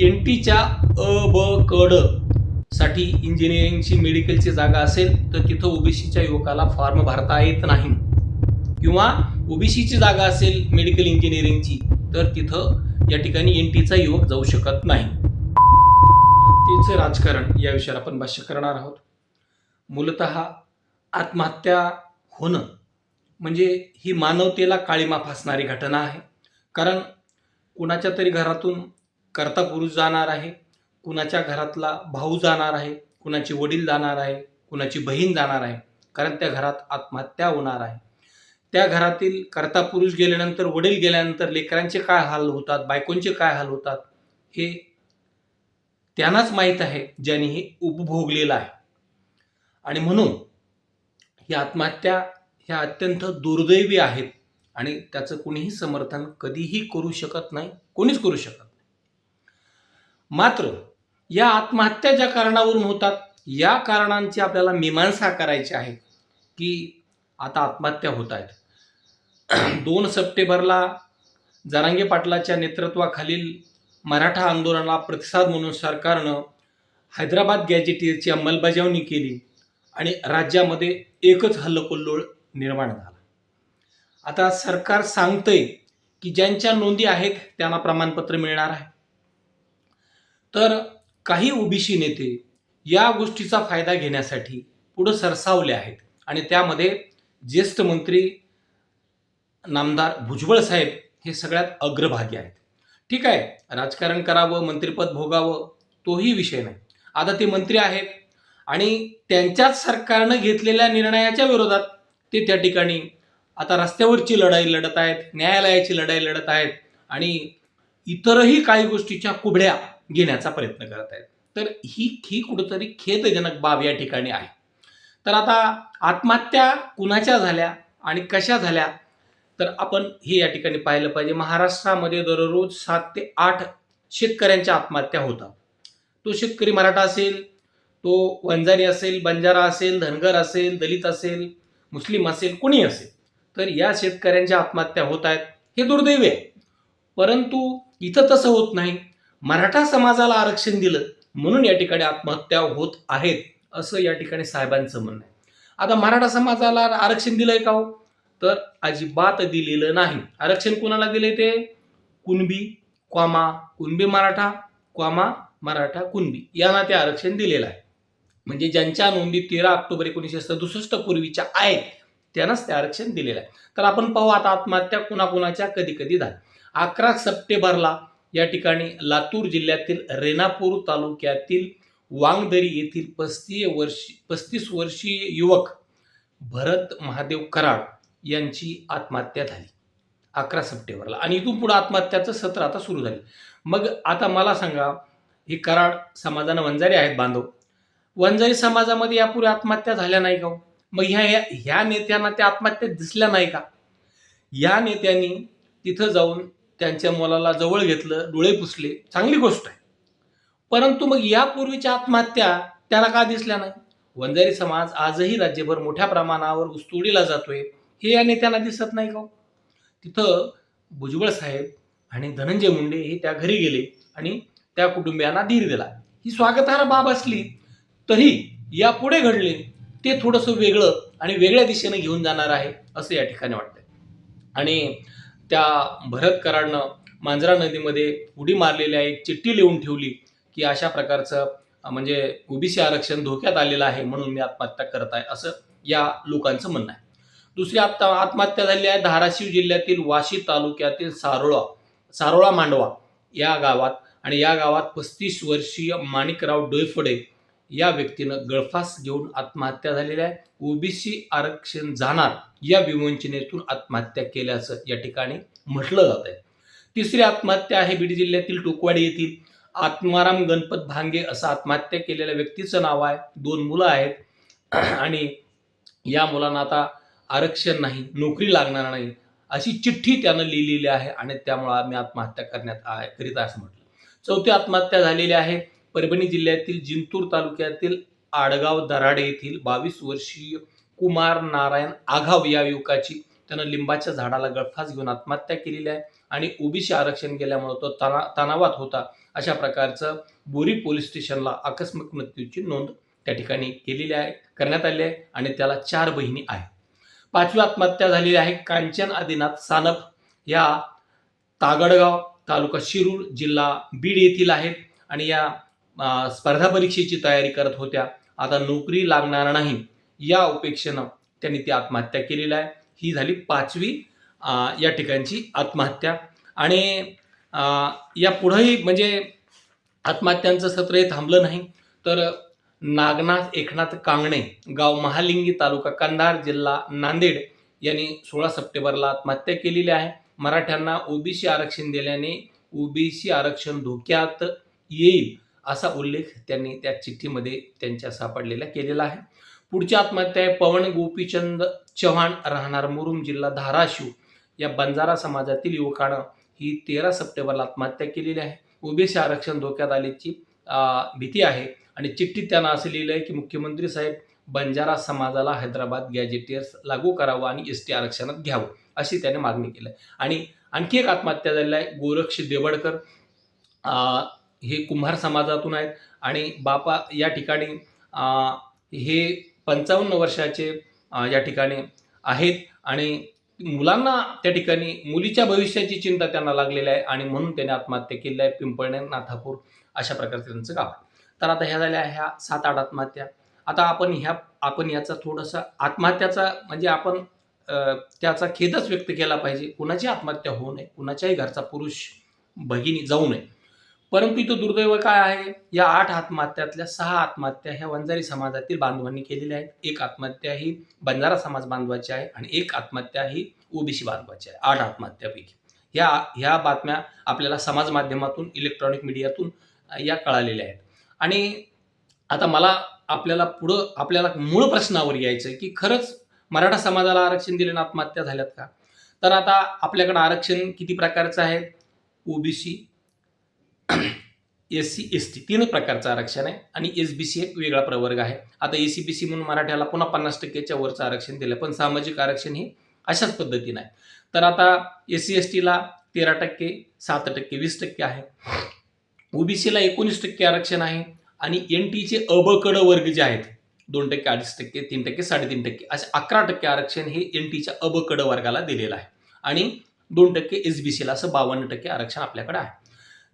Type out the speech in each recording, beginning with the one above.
N टीच्या अ ब कडसाठी इंजिनिअरिंगची मेडिकलची जागा असेल तर तिथं ओबीसीच्या युवकाला फॉर्म भरता येत नाही. किंवा ओबीसीची जागा असेल मेडिकल इंजिनिअरिंगची तर तिथं या ठिकाणी एन टीचा युवक जाऊ शकत नाही. तेच राजकारण या विषयावर आपण भाष्य करणार आहोत. मूलत आत्महत्या होणं म्हणजे ही मानवतेला काळीमा फासणारी घटना आहे. कारण कुणाच्या तरी घरातून कर्ता पुरुष जाणार आहे कुणाच्या घरातला भाऊ जाणार आहे कुणाचे वडील जाणार आहे कुणाची बहीण जाणार आहे कारण त्या घरात आत्महत्या होणार आहे. त्या घरातील कर्ता पुरुष गेल्यानंतर वडील गेल्यानंतर लेकरांचे काय हाल होतात बायकोंचे काय हाल होतात हे त्यांनाच माहीत आहे ज्यांनी हे उपभोगलेलं आहे. आणि म्हणून ही आत्महत्या ह्या अत्यंत दुर्दैवी आहेत आणि त्याचं कुणीही समर्थन कधीही करू शकत नाही कोणीच करू शकत मात्र या आत्महत्या ज्या कारणावरून होतात या कारणांची आपल्याला मीमांसा करायची आहे की आता आत्महत्या होत आहेत. दोन सप्टेंबरला जरांगे पाटलाच्या नेतृत्वाखालील मराठा आंदोलनाला प्रतिसाद म्हणून सरकारनं हैदराबाद गॅजेटियरची अंमलबजावणी केली आणि राज्यामध्ये एकच हल्लकोल्लोळ निर्माण झाला. आता सरकार सांगतंय की ज्यांच्या नोंदी आहेत त्यांना प्रमाणपत्र मिळणार आहे. तर काही ओबीसी नेते या गोष्टीचा फायदा घेण्यासाठी पुढं सरसावले आहेत. आणि त्यामध्ये ज्येष्ठ मंत्री नामदार भुजबळ साहेब हे सगळ्यात अग्रभागी आहेत. ठीक आहे राजकारण करावं मंत्रिपद भोगावं तोही विषय नाही. आता ते मंत्री आहेत आणि त्यांच्याच सरकारनं घेतलेल्या निर्णयाच्या विरोधात ते त्या ठिकाणी आता रस्त्यावरची लढाई लढत आहेत न्यायालयाची लढाई लढत आहेत आणि इतरही काही गोष्टीच्या कुबड्या घेण्याचा प्रयत्न करत आहेत तर ही ही कुठंतरी खेदजनक बाब या ठिकाणी आहे. तर आता आत्महत्या कुणाच्या झाल्या आणि कशा झाल्या? तर आपण हे या ठिकाणी पाहिलं पाहिजे. महाराष्ट्रामध्ये दररोज सात ते आठ शेतकऱ्यांच्या आत्महत्या होतात. तो शेतकरी मराठा असेल तो वंजारी असेल बंजारा असेल धनगर असेल दलित असेल मुस्लिम असेल कोणी असेल तर या शेतकऱ्यांच्या आत्महत्या होत आहेत. हे दुर्दैव आहे. परंतु इथं तसं होत नाही. मराठा समाजाला आरक्षण दिलं म्हणून या ठिकाणी आत्महत्या होत आहेत असं या ठिकाणी साहेबांचं म्हणणं आहे. आता मराठा समाजाला आरक्षण दिलंय का हो? तर अजिबात दिलेलं नाही. आरक्षण कुणाला दिले ते? कुणबी क्वामा कुणबी मराठा क्वामा मराठा कुणबी यांना ते आरक्षण दिलेलं आहे. म्हणजे ज्यांच्या नोंदी तेरा ऑक्टोबर एकोणीसशे सदुसष्ट पूर्वीच्या आहेत त्यांनाच ते आरक्षण दिलेलं आहे. तर आपण पाहू आता आत्महत्या कुणाकुणाच्या कधी कधी झाल्या अकरा सप्टेंबरला या ठिकाणी लातूर जिल्ह्यातील रेणापूर तालुक्यातील वांगदरी येथील पस्तीस वर्षी पस्तीस वर्षीय युवक भरत महादेव कराड यांची आत्महत्या झाली. अकरा सप्टेंबरला. आणि इथून पुढे आत्महत्याचं सत्र आता सुरू झाले. मग आता मला सांगा हे कराड समाजानं वंजारी आहेत बांधव. वंजारी समाजामध्ये यापूर्वी आत्महत्या झाल्या नाही का हो? मग ह्या ह्या- ह्या नेत्यांना त्या आत्महत्या दिसल्या नाही का? या नेत्यांनी तिथं जाऊन त्यांच्या मुलाला जवळ घेतलं डोळे पुसले. चांगली गोष्ट आहे. परंतु मग यापूर्वीच्या आत्महत्या त्याला का दिसल्या नाही? वंजारी समाज आजही राज्यभर मोठ्या प्रमाणावर उस्तोडीला जातोय. हे या नेत्यांना दिसत नाही का हो? तिथं भुजबळ साहेब आणि धनंजय मुंडे हे त्या घरी गेले आणि त्या कुटुंबियांना धीर दिला. ही स्वागतार्ह बाब असली तरी यापुढे घडले ते थोडंसं वेगळं आणि वेगळ्या दिशेने घेऊन जाणार आहे असं या ठिकाणी वाटतंय. आणि त्या भरत कराडनं मांजरा नदीमध्ये उडी मारलेल्या एक चिठ्ठी लिहून ठेवली की अशा प्रकारचं म्हणजे ओबीसी आरक्षण धोक्यात आलेलं आहे म्हणून मी आत्महत्या करत आहे असं या लोकांचं म्हणणं आहे. दुसरी आत्ता आत्महत्या झाली आहे धाराशिव जिल्ह्यातील वाशी तालुक्यातील सारोळा सारोळा मांडवा या गावात. आणि या गावात पस्तीस वर्षीय माणिकराव डोयफडे या व्यक्तीनं गळफास घेऊन आत्महत्या झालेली आहे. ओबीसी आरक्षण जाणार या विवंचनेतून आत्महत्या केल्याचं या ठिकाणी म्हटलं जात आहे. तिसरी आत्महत्या आहे बीड जिल्ह्यातील टोकवाडी येथील आत्माराम गणपत भांगे असं आत्महत्या केलेल्या व्यक्तीचं नाव आहे. दोन मुलं आहेत. आणि या मुलांना आता आरक्षण नाही नोकरी लागणार नाही अशी चिठ्ठी त्यानं लिहिलेली आहे आणि त्यामुळं आम्ही आत्महत्या करण्यात करीत आहे असं म्हटलं. चौथी आत्महत्या झालेली आहे. परभणी जिल्ह्यातील जिंतूर तालुक्यातील आडगाव दराडे येथील बावीस वर्षीय कुमार नारायण आघाव या युवकाची त्यानं लिंबाच्या झाडाला गळफास घेऊन आत्महत्या केलेली आहे आणि ओबीसी आरक्षण गेल्यामुळे तो तना तणावात होता. अशा प्रकारचं बोरी पोलीस स्टेशनला आकस्मिक मृत्यूची नोंद त्या ठिकाणी केलेली आहे करण्यात आली आहे आणि त्याला चार बहिणी आहेत. पाचवी आत्महत्या झालेली आहे कांचन आदिनाथ सानप. या तागडगाव तालुका शिरूर जिल्हा बीड येथील आहेत आणि या स्पर्धा परीक्षेची तयारी करत होत्या. आता नोकरी लागणार नाही या उपेक्षेनं त्यांनी ती आत्महत्या केलेली आहे. ही झाली पाचवी या ठिकाणची आत्महत्या. आणि या पुढंही म्हणजे आत्महत्यांचं सत्र हे थांबलं नाही. तर नागनाथ एकनाथ कांगणे गाव महालिंगी तालुका कंधार जिल्हा नांदेड यांनी सोळा सप्टेंबरला आत्महत्या केलेली आहे. मराठ्यांना ओबीसी आरक्षण दिल्याने ओबीसी आरक्षण धोक्यात येईल. असा उल्लेख त्यांनी त्या चिठ्ठीमध्ये त्यांच्या सापडलेला केलेला आहे. पुढची आत्महत्या आहे. पवन गोपीचंद चव्हाण राहणार मुरुम जिल्हा धाराशिव. या बंजारा समाजातील युवकानं ही तेरा सप्टेंबरला आत्महत्या केलेली आहे. ओबीसी आरक्षण धोक्यात आल्याची भीती आहे. आणि चिठ्ठीत त्यांना असं लिहिलं आहे की मुख्यमंत्री साहेब बंजारा समाजाला हैदराबाद गॅजेटियर्स लागू करावं आणि एस टी आरक्षणात घ्यावं अशी त्याने मागणी केली आहे. आणि आणखी एक आत्महत्या झालेली आहे. गोरक्ष देवडकर हे कुंभार समाजातून आहेत. आणि बापा या ठिकाणी हे पंचावन्न वर्षाचे या ठिकाणी आहेत. आणि मुलांना त्या ठिकाणी मुलीच्या भविष्याची चिंता त्यांना लागलेली आहे. आणि म्हणून त्याने आत्महत्या केली आहे. पिंपळणे नाथापूर अशा प्रकारचे त्यांचं गाव तर आता ह्या झाल्या ह्या सात आठ आत्महत्या. आता आपण ह्या आपण याचा थोडंसं आत्महत्याचा म्हणजे आपण त्याचा खेदच व्यक्त केला पाहिजे. कुणाची आत्महत्या होऊ नये? कुणाच्याही घरचा पुरुष भगिनी जाऊ नये. परंतु इथं दुर्दैव काय आहे? या आठ आत्महत्यातल्या सहा आत्महत्या ह्या वंजारी समाजातील बांधवांनी केलेल्या आहेत. एक आत्महत्या ही बंजारा समाज बांधवाची आहे आणि एक आत्महत्या ही ओबीसी बांधवाची आहे. आठ आत्महत्यापैकी. ह्या ह्या बातम्या आपल्याला समाज माध्यमातून इलेक्ट्रॉनिक मीडियातून या कळालेल्या आहेत. आणि आता मला आपल्याला पुढं आपल्याला मूळ प्रश्नावर यायचं आहे की खरंच मराठा समाजाला आरक्षण दिल्यानं आत्महत्या झाल्यात का? तर आता आपल्याकडं आरक्षण किती प्रकारचं आहे? OBC S C S T तीन प्रकारचं आरक्षण आहे आणि एस बी सी एक वेगळा प्रवर्ग आहे. आता ए सी बी सी म्हणून मराठ्याला पुन्हा पन्नास टक्क्याच्या वरचं आरक्षण दिलं पण सामाजिक आरक्षण हे अशाच पद्धतीनं आहे. तर आता एस सी एस टीला तेरा टक्के सात टक्के वीस टक्के आहे. ओबीसीला एकोणीस टक्के आरक्षण आहे आणि एन टीचे अबकड वर्ग जे आहेत दोन टक्के अडीच टक्के तीन टक्के साडेतीन टक्के असे अकरा टक्के आरक्षण हे एन टीच्या अबकड वर्गाला दिलेलं आहे. आणि दोन टक्के एस बी सीला असं बावन्न टक्के आरक्षण आपल्याकडे आहे.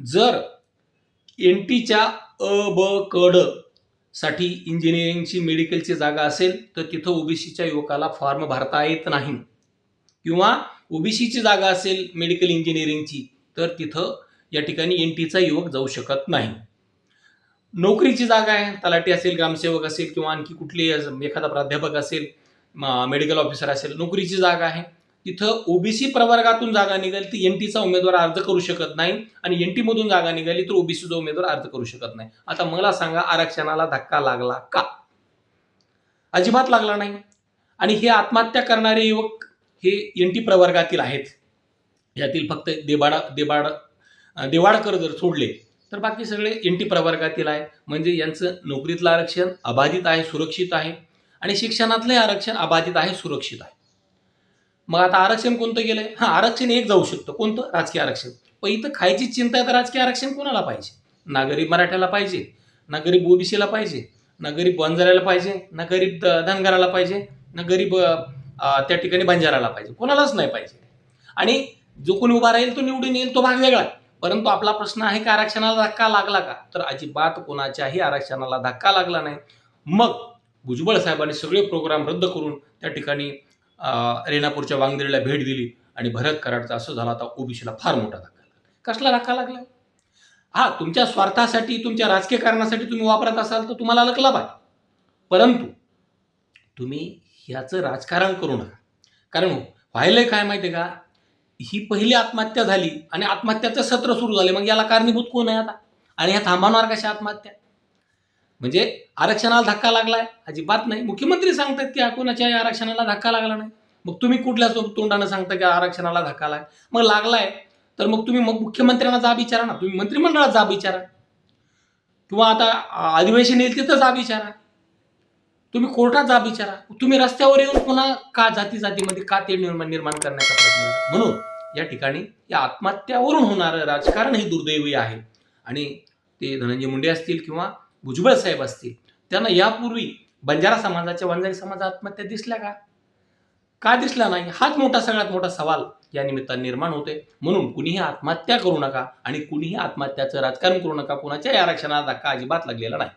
जर एन टीच्या अ ब कडसाठी इंजिनिअरिंगची मेडिकलची जागा असेल तर तिथं ओबीसीच्या युवकाला फॉर्म भरता येत नाही. किंवा ओबीसीची जागा असेल मेडिकल इंजिनिअरिंगची तर तिथं या ठिकाणी एन टीचा युवक जाऊ शकत नाही. नोकरीची जागा आहे तलाठी असेल ग्रामसेवक असेल किंवा आणखी कुठली एखादा प्राध्यापक असेल मेडिकल ऑफिसर असेल नोकरीची जागा आहे. तिथं ओबीसी प्रवर्गातून जागा निघाली तर एन टीचा उमेदवार अर्ज करू शकत नाही आणि एन टीमधून जागा निघाली तर ओबीसीचा उमेदवार अर्ज करू शकत नाही. आता मला सांगा आरक्षणाला धक्का लागला का? अजिबात लागला नाही. आणि हे आत्महत्या करणारे युवक हे एन टी प्रवर्गातील आहेत. यातील फक्त देबाडा देबाड देवाडकर जर सोडले तर बाकी सगळे एन टी प्रवर्गातील आहे. म्हणजे यांचं नोकरीतलं आरक्षण अबाधित आहे सुरक्षित आहे. आणि शिक्षणातलंही आरक्षण अबाधित आहे सुरक्षित आहे. मग आता आरक्षण कोणतं गेलंय? हां आरक्षण एक जाऊ शकतं. कोणतं? राजकीय आरक्षण. पण इथं खायची चिंता आहे तर राजकीय आरक्षण कोणाला पाहिजे? ना गरीब मराठ्याला पाहिजे ना गरीब ओबीसीला पाहिजे ना गरीब बंजाऱ्याला पाहिजे ना गरीब द- धनगराला पाहिजे ना गरीब त्या ठिकाणी बंजाराला पाहिजे. कोणालाच नाही पाहिजे. आणि जो कोणी उभा राहील तो निवडून येईल तो भाग वेगळा परंतु आपला प्रश्न आहे की आरक्षणाला धक्का लागला का? तर अजिबात कोणाच्याही आरक्षणाला धक्का लागला नाही. मग भुजबळ साहेबांनी सगळे प्रोग्राम रद्द करून त्या ठिकाणी रेणापूरच्या वांगदेरीला भेट दिली आणि भरत कराडचा असं झाला आता ओबीसीला फार मोठा धक्का. लागला कसला धक्का लागला? हा तुमच्या स्वार्थासाठी तुमच्या राजकीय कारणासाठी तुम्ही वापरत असाल तर तुम्हाला लकला पाहिजे. परंतु तुम्ही ह्याचं राजकारण करू नका. कारण व्हायलंय काय माहिती आहे का? ही पहिली आत्महत्या झाली आणि आत्महत्याचं सत्र सुरू झाले. मग याला कारणीभूत कोण आहे आता? आणि ह्या थांबवणार कशा आत्महत्या? म्हणजे आरक्षणाला धक्का लागलाय? अजिबात नाही. मुख्यमंत्री सांगतात की कोणाच्याही आरक्षणाला धक्का लागला नाही. मग तुम्ही कुठल्या तोंडानं सांगता की आरक्षणाला धक्का लाग मग लागलाय तर मग तुम्ही मग मुख्यमंत्र्यांना जा विचारा ना. तुम्ही मंत्रिमंडळात जा विचारा. किंवा आता अधिवेशन येईल तिथं जा विचारा. तुम्ही कोर्टात जा विचारा. तुम्ही रस्त्यावर येऊन पुन्हा का जाती जातीमध्ये का ते निर्माण निर्माण करण्याचा प्रयत्न करा? म्हणून या ठिकाणी या आत्महत्यावरून होणारं राजकारण हे दुर्दैवी आहे. आणि ते धनंजय मुंडे असतील किंवा भुजबळ साहेब असतील त्यांना यापूर्वी बंजारा समाजाच्या वंजारी समाजात आत्महत्या दिसल्या का? का दिसला नाही? हाच मोठा सगळ्यात मोठा सवाल या निमित्तानं निर्माण होते म्हणून कुणीही आत्महत्या करू नका आणि कुणीही आत्महत्याचं राजकारण करू नका. कुणाच्याही आरक्षणाला धक्का अजिबात लागलेला नाही.